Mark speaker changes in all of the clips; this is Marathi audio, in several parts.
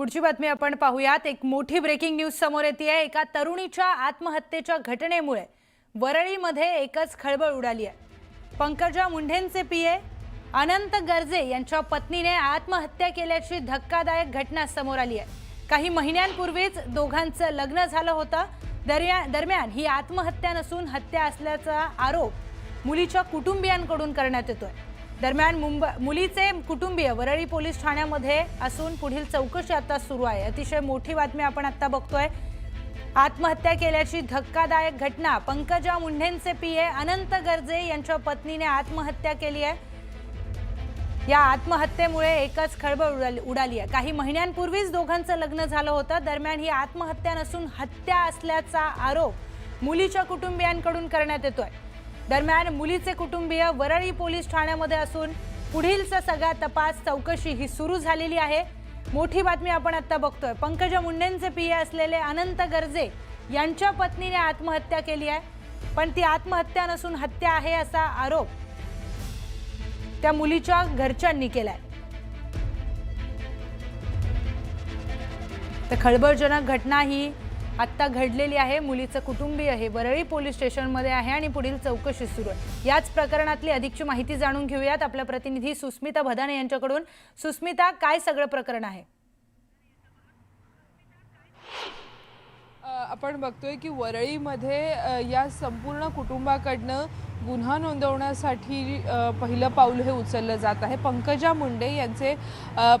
Speaker 1: पुढची बातमी आपण पाहूयात. एक मोठी ब्रेकिंग न्यूज समोर येते एका तरुणीच्या आत्महत्येच्या घटनेमुळे वरळीमध्ये एकच खळबळ उडाली आहे. पंकजा मुंढेंचे पीए अनंत गर्जे यांच्या पत्नीने आत्महत्या केल्याची धक्कादायक घटना समोर आली आहे. काही महिन्यांपूर्वीच दोघांचं लग्न झालं होतं. दर्या दरम्यान ही आत्महत्या नसून हत्या असल्याचा आरोप मुलीच्या कुटुंबियांकडून करण्यात येतोय. दरम्यान मुंबई मुलीचे कुटुंबीय वरळी पोलीस ठाण्यामध्ये असून पुढील चौकशी आता सुरू आहे. अतिशय मोठी बातमी आपण आता बघतोय. आत्महत्या केल्याची धक्कादायक घटना. पंकजा मुंढेंचे पिये अनंत गर्जे यांच्या पत्नीने आत्महत्या केली आहे. या आत्महत्येमुळे एकच खळबळ उडाली उडाली आहे. काही महिन्यांपूर्वीच दोघांचं लग्न झालं होतं. दरम्यान ही आत्महत्या नसून हत्या असल्याचा आरोप मुलीच्या कुटुंबियांकडून करण्यात येतोय. दरम्यान मुलीचे कुटुंबीय वरळी पोलीस ठाण्यामध्ये असून पुढीलचा सगळा तपास चौकशी ही सुरू झालेली आहे. मोठी बातमी आपण आत्ता बघतोय. पंकजा मुंडेंचे पिय असलेले अनंत गर्जे यांच्या पत्नीने आत्महत्या केली आहे. पण ती आत्महत्या नसून हत्या आहे असा आरोप त्या मुलीच्या घरच्यांनी केलाय. तर खळबळजनक घटना ही आत्ता घडलेली आहे. मुलीचं कुटुंबीय हे वरळी पोलीस स्टेशनमध्ये आहे आणि पुढील चौकशी सुरू आहे. याच प्रकरणातली अधिकची माहिती जाणून घेऊयात. आपल्या प्रतिनिधी सुस्मिता भदाने यांच्याकडून. सुस्मिता काय सगळं प्रकरण आहे?
Speaker 2: आपण बघतोय की वरळीमध्ये या संपूर्ण कुटुंबाकडनं गुन्हा नोंदवण्यासाठी पहिलं पाऊल हे उचललं जात आहे. पंकजा मुंडे यांचे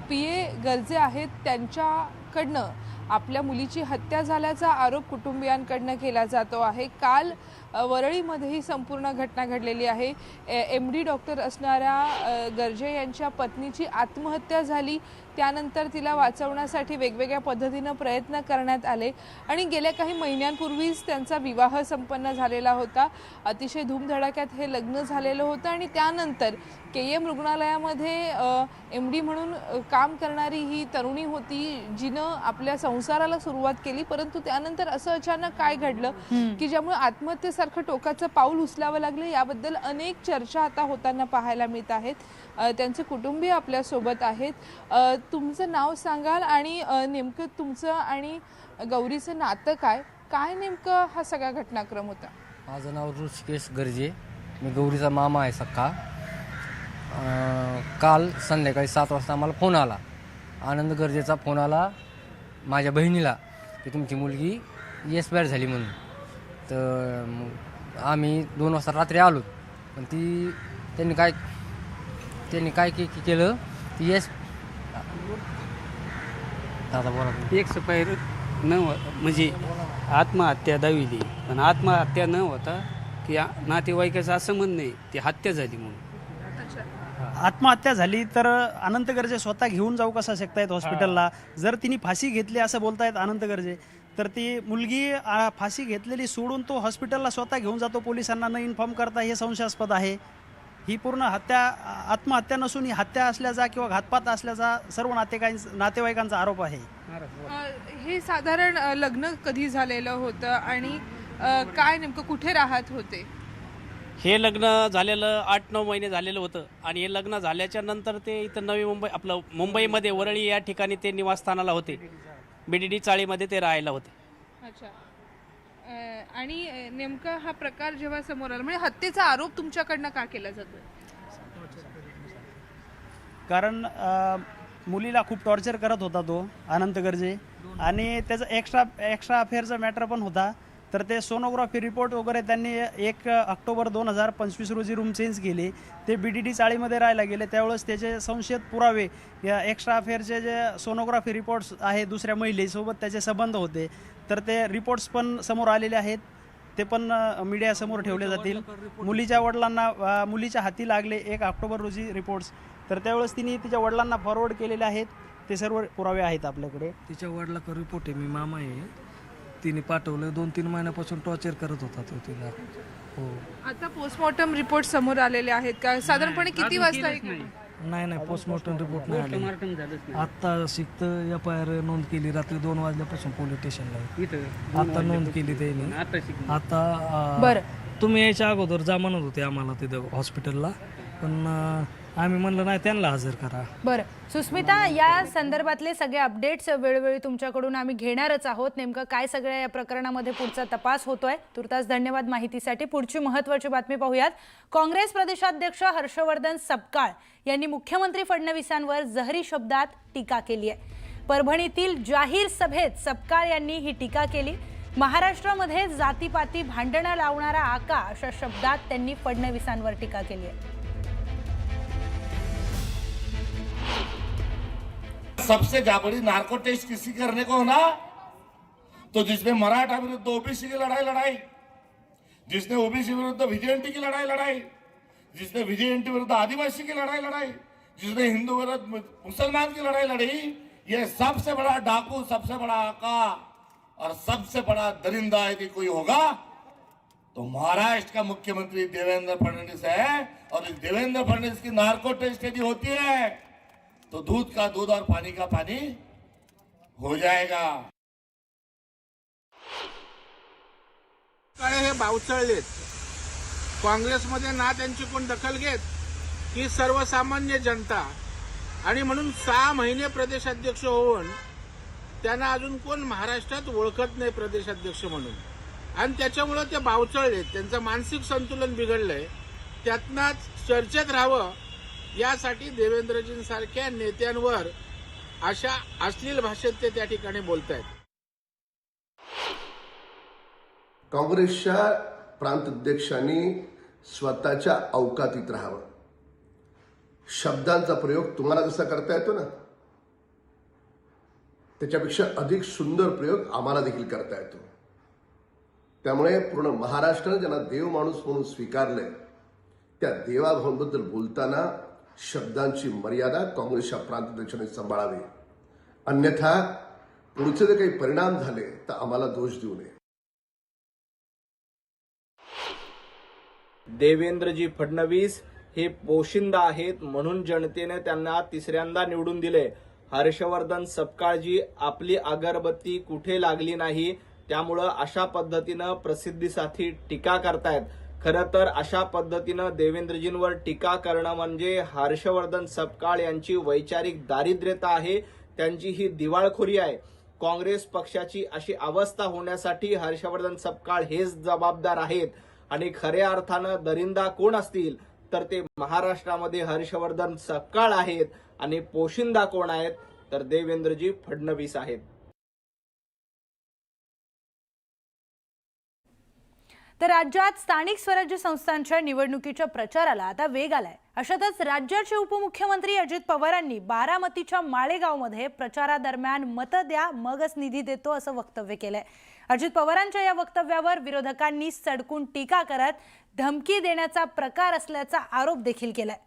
Speaker 2: पी ए गरजे आहेत त्यांच्याकडनं. आपल्या मुलीची हत्या झाल्याचा आरोप कुटुंबियांकडनं केला जातो आहे. काल वरळीमध्ये ही संपूर्ण घटना घडलेली आहे. एम डी डॉक्टर असणाऱ्या गर्जे यांच्या पत्नीची आत्महत्या झाली. त्यानंतर तिला वाचवण्यासाठी वेगवेगळ्या पद्धतीनं प्रयत्न करण्यात आले आणि गेल्या काही महिन्यांपूर्वीच त्यांचा विवाह संपन्न झालेला होता. अतिशय धूमधडाक्यात हे लग्न झालेलं होतं आणि त्यानंतर के एम रुग्णालयामध्ये एम डी म्हणून काम करणारी ही तरुणी होती जिनं आपल्या संसाराला सुरुवात केली परंतु त्यानंतर असं अचानक काय घडलं की ज्यामुळे आत्महत्येसारखं टोकाचं पाऊल उचलावं लागलं याबद्दल अनेक चर्चा आता होताना पाहायला मिळत आहेत. त्यांचे कुटुंबीय आपल्यासोबत आहेत. तुमचं नाव सांगाल आणि नेमकं तुमचं आणि गौरीचं नातं काय? काय नेमकं हा सगळा घटनाक्रम होता?
Speaker 3: माझं नाव ऋषिकेश गर्जे. मी गौरीचा मामा आहे सक्का अं, काल संध्याकाळी सात वाजता आम्हाला फोन आला. आनंद गरजेचा फोन आला. माझ्या बहिणीला. की तुमची मुलगी एक्सपायर झाली म्हणून. तर मग आम्ही दोन वाजता रात्री आलो. पण ती त्यांनी काय त्यांनी काय के केलं? ती एस दादा बोला तुम्ही.
Speaker 4: एक्सपायर न हो- म्हणजे आत्महत्या दाविली. पण आत्महत्या न होता की आ- नातेवाईकाचं असं म्हणणं नाही ती हत्या झाली म्हणून.
Speaker 5: आत्महत्या झाली तर अनंत गर्जे स्वतः घेऊन जाऊ कसा शकतायत हॉस्पिटलला? जर तिने फाशी घेतली असं बोलतायत अनंत गर्जे तर ती मुलगी फाशी घेतलेली सोडून तो हॉस्पिटलला स्वतः घेऊन जातो पोलिसांना न इन्फॉर्म करता हे संशयास्पद आहे. ही पूर्ण हत्या आत्महत्या नसून ही हत्या असल्याचा किंवा घातपात असल्याचा सर्व नातेवाईकां नातेवाईकांचा आरोप आहे.
Speaker 2: हे साधारण लग्न कधी झालेलं होतं आणि काय नेमकं कुठे राहत होते?
Speaker 6: हे लग्न झालेलं आठ नऊ महिने झालेलं होतं. आणि हे लग्न झाल्याच्यानंतर ते इथं नवी मुंबई आपलं मुंबईमध्ये वरळी या ठिकाणी ते निवासस्थानाला होते. बी डी डी चाळीमध्ये ते राहायला होते.
Speaker 2: अच्छा. अ, आणि नेमका हा प्रकार जेव्हा समोर आला म्हणजे हत्येचा आरोप तुमच्याकडनं का केला जातो?
Speaker 5: कारण अ, मुलीला खूप टॉर्चर करत होता तो अनंत गर्जे आणि त्याचा एक्स्ट्रा एक्स्ट्रा अफेअरचा मॅटर पण होता. तर ते सोनोग्राफी रिपोर्ट वगैरे त्यांनी एक ऑक्टोबर दोन हजार पंचवीस रोजी रूम चेंज केली. ते बी डी डी चाळीमध्ये राहायला गेले. त्यावेळेस त्याचे संशयित पुरावे या एक्स्ट्रा अफेअरचे जे सोनोग्राफी रिपोर्ट्स आहे दुसऱ्या महिलेसोबत त्याचे संबंध होते. तर ते रिपोर्ट्स पण समोर आलेले आहेत. ते पण मीडियासमोर ठेवले जातील. मुलीच्या वडिलांना मुलीच्या हाती लागले एक ऑक्टोबर रोजी रिपोर्ट्स तर त्यावेळेस तिने तिच्या वडिलांना फॉरवर्ड केलेले आहेत. ते सर्व पुरावे आहेत आपल्याकडे.
Speaker 7: तिच्या वडिलाचा रिपोर्ट आहे. मी मामा आहे. तिने पाठवलं. दोन तीन महिन्यापासून टॉर्चर करत होता तो तिला. हो.
Speaker 2: आता पोस्टमॉर्टम रिपोर्ट समोर आलेले आहेत का? साधारणपणे किती वाजता?
Speaker 7: नाही. नाही पोस्टमॉर्टम रिपोर्ट नाही आले आत्ता शिकत एफ आय आर नोंद केली. रात्री दोन वाजल्यापासून पोलीस स्टेशनला आता नोंद केली त्यांनी. आता अं,
Speaker 1: बरं.
Speaker 7: तुम्ही यायच्या अगोदर जा म्हणत होते आम्हाला तिथं हॉस्पिटलला पण अं, आम्ही म्हणलं नाही त्यांना हजर करा.
Speaker 1: बरं. सुस्मिता या संदर्भातले सगळे अपडेट्स वेळोवेळी तुमच्याकडून आम्ही घेणारच आहोत. नेमकं काय सगळ्या या प्रकरणामध्ये पुढचा तपास होतोय? तुर्तास धन्यवाद माहितीसाठी. पुढची महत्वाची बातमी पाहूयात. काँग्रेस प्रदेशाध्यक्ष हर्षवर्धन सपकाळ यांनी मुख्यमंत्री फडणवीसांवर जहरी शब्दात टीका केली आहे. परभणीतील जाहीर सभेत सपकाळ यांनी ही टीका केली. महाराष्ट्रामध्ये जातीपाती भांडणं लावणारा आका अशा शब्दात त्यांनी फडणवीसांवर टीका केली आहे.
Speaker 8: सबसे जाबड़ी नार्को टेस्ट किसी करने को होना तो जिसने मराठा विरुद्ध ओबीसी की लड़ाई लड़ाई, जिसने ओबीसी विरुद्ध विजयंती की लड़ाई लड़ाई, जिसने विजयंती विरुद्ध आदिवासी की लड़ाई लड़ाई, जिसने हिंदू विरुद्ध मुसलमान की लड़ाई लड़ी, ये सबसे बड़ा डाकू, सबसे बड़ा आका और सबसे बड़ा दरिंदा यदि कोई होगा तो महाराष्ट्र का मुख्यमंत्री देवेंद्र फडणवीस है और देवेंद्र फडणवीस की नार्को टेस्ट यदि होती है तो दूध का दूध और पानी का पानी हो जाएगा।
Speaker 9: काळे हे बावचळलेत काँग्रेसमध्ये ना त्यांची कोण दखल घेत? ही सर्वसामान्य जनता आणि म्हणून सहा महिने प्रदेशाध्यक्ष होऊन त्यांना अजून कोण महाराष्ट्रात ओळखत नाही प्रदेशाध्यक्ष म्हणून. आणि त्याच्यामुळं ते बावचळलेत त्यांचं मानसिक संतुलन बिघडलंय. त्यातनंच चर्चेत राहावं यासाठी देवेंद्रजींसारख्या नेत्यांवर अशा अश्लील भाषेत ते त्या ठिकाणी बोलत आहेत
Speaker 10: काँग्रेसच्या प्रांताध्यक्षांनी स्वतःच्या अवकातीत राहावं. शब्दांचा प्रयोग तुम्हाला जसा करता येतो ना त्याच्यापेक्षा अधिक सुंदर प्रयोग आम्हाला देखील करता येतो. त्यामुळे पूर्ण महाराष्ट्रानं ज्यांना देव माणूस म्हणून स्वीकारलंय त्या देवाभावांबद्दल बोलताना शब्दांची मर्यादा काँग्रेसच्या प्रांताध्यक्षांनी सांभाळावी. अन्यथा पुढचे जे काही परिणाम झाले तर आम्हाला दोष देऊ नये.
Speaker 11: देवेंद्रजी फडणवीस हे पोशिंदा आहेत म्हणून जनतेने त्यांना तिसऱ्यांदा निवडून दिले. हर्षवर्धन सपकाळजी आपली अगरबत्ती कुठे लागली नाही त्यामुळं अशा पद्धतीनं प्रसिद्धीसाठी टीका करतायत. खरं तर अशा पद्धतीनं देवेंद्रजींवर टीका करणं म्हणजे हर्षवर्धन सपकाळ यांची वैचारिक दारिद्र्यता आहे त्यांची ही दिवाळखोरी आहे. काँग्रेस पक्षाची अशी अवस्था होण्यासाठी हर्षवर्धन सपकाळ हेच जबाबदार आहेत. आणि खऱ्या अर्थानं दरिंदा कोण असतील तर ते महाराष्ट्रामध्ये हर्षवर्धन सपकाळ आहेत आणि पोशिंदा कोण आहेत तर देवेंद्रजी फडणवीस आहेत.
Speaker 1: तर राज्यात स्थानिक स्वराज्य संस्थांच्या निवडणुकीच्या प्रचाराला आता वेग आलाय. अशातच राज्याचे उपमुख्यमंत्री अजित पवारांनी बारामतीच्या माळेगावमध्ये प्रचारादरम्यान मतं द्या मगच निधी देतो असं वक्तव्य केलंय. अजित पवारांच्या या वक्तव्यावर विरोधकांनी सडकून टीका करत धमकी देण्याचा प्रकार असल्याचा आरोप देखील केलाय.